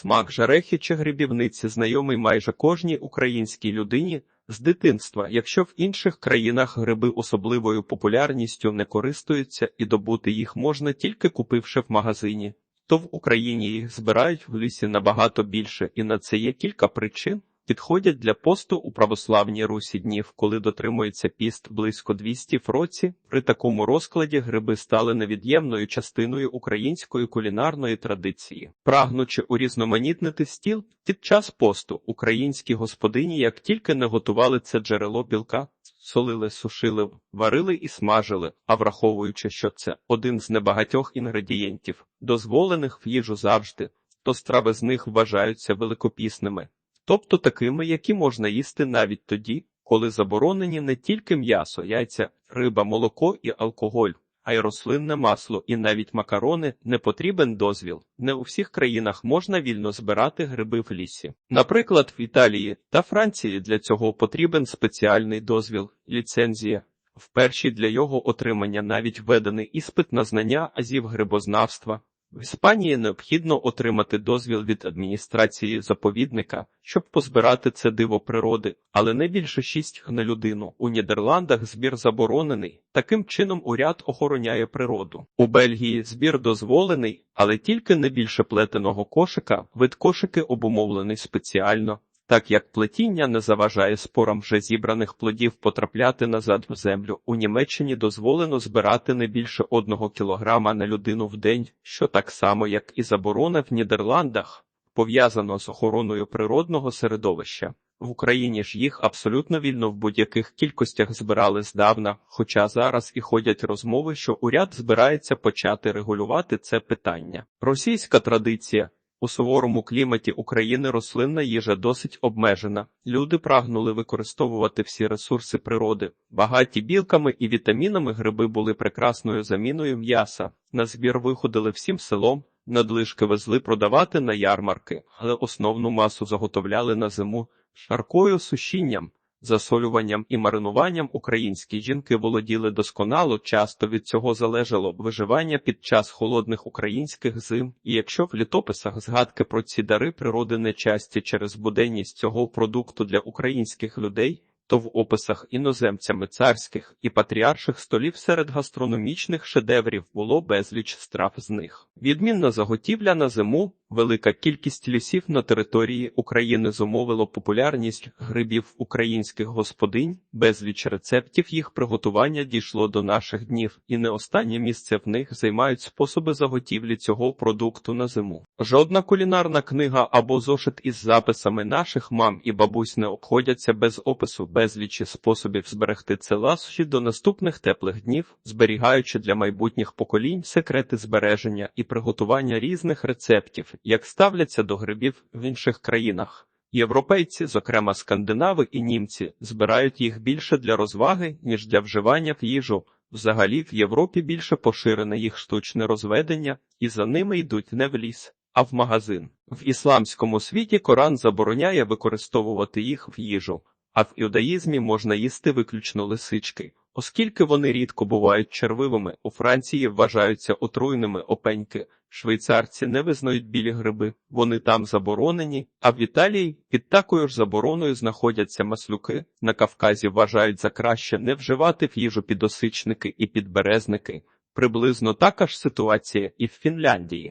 Смак жерехи чи грибівниці знайомий майже кожній українській людині з дитинства. Якщо в інших країнах гриби особливою популярністю не користуються і добути їх можна тільки купивши в магазині, то в Україні їх збирають в лісі набагато більше, і на це є кілька причин. Підходять для посту у православній Русі днів, коли дотримується піст близько 200 в році. При такому розкладі гриби стали невід'ємною частиною української кулінарної традиції. Прагнучи урізноманітнити стіл під час посту, українські господині як тільки не готували це джерело білка, солили, сушили, варили і смажили, а враховуючи, що це один з небагатьох інгредієнтів, дозволених в їжу завжди, то страви з них вважаються великопісними тобто такими, які можна їсти навіть тоді, коли заборонені не тільки м'ясо, яйця, риба, молоко і алкоголь, а й рослинне масло і навіть макарони не потрібен дозвіл. Не у всіх країнах можна вільно збирати гриби в лісі. Наприклад, в Італії та Франції для цього потрібен спеціальний дозвіл, ліцензія. В першій для його отримання навіть введений іспит на знання азів грибознавства. В Іспанії необхідно отримати дозвіл від адміністрації заповідника, щоб позбирати це диво природи, але не більше шість на людину. У Нідерландах збір заборонений. Таким чином уряд охороняє природу. У Бельгії збір дозволений, але тільки не більше плетеного кошика. Вид кошики обумовлений спеціально так як плетіння не заважає спорам вже зібраних плодів потрапляти назад в землю. У Німеччині дозволено збирати не більше одного кілограма на людину в день, що так само, як і заборона в Нідерландах, пов'язано з охороною природного середовища. В Україні ж їх абсолютно вільно в будь-яких кількостях збирали здавна, хоча зараз і ходять розмови, що уряд збирається почати регулювати це питання. Російська традиція у суворому кліматі України рослинна їжа досить обмежена. Люди прагнули використовувати всі ресурси природи. Багаті білками і вітамінами гриби були прекрасною заміною м'яса. На збір виходили всім селом, надлишки везли продавати на ярмарки, але основну масу заготовляли на зиму шаркою сушінням. Засолюванням і маринуванням українські жінки володіли досконало, часто від цього залежало виживання під час холодних українських зим, і якщо в літописах згадки про ці дари природи нечасті через буденність цього продукту для українських людей, то в описах іноземцями царських і патріарших столів серед гастрономічних шедеврів було безліч страв з них. Відмінна заготівля на зиму, велика кількість лісів на території України зумовило популярність грибів українських господинь, безліч рецептів їх приготування дійшло до наших днів, і не останнє місце в них займають способи заготівлі цього продукту на зиму. Жодна кулінарна книга або зошит із записами наших мам і бабусь не обходяться без опису безлічі способів зберегти це ласощі до наступних теплих днів, зберігаючи для майбутніх поколінь секрети збереження і приготування різних рецептів, як ставляться до грибів в інших країнах. Європейці, зокрема скандинави і німці, збирають їх більше для розваги, ніж для вживання в їжу. Взагалі в Європі більше поширене їх штучне розведення, і за ними йдуть не в ліс, а в магазин. В ісламському світі Коран забороняє використовувати їх в їжу, а в іудаїзмі можна їсти виключно лисички. Оскільки вони рідко бувають червивими, у Франції вважаються отруйними опеньки. Швейцарці не визнають білі гриби, вони там заборонені, а в Італії під такою ж забороною знаходяться маслюки. На Кавказі вважають за краще не вживати в їжу підосичники і підберезники. Приблизно така ж ситуація і в Фінляндії.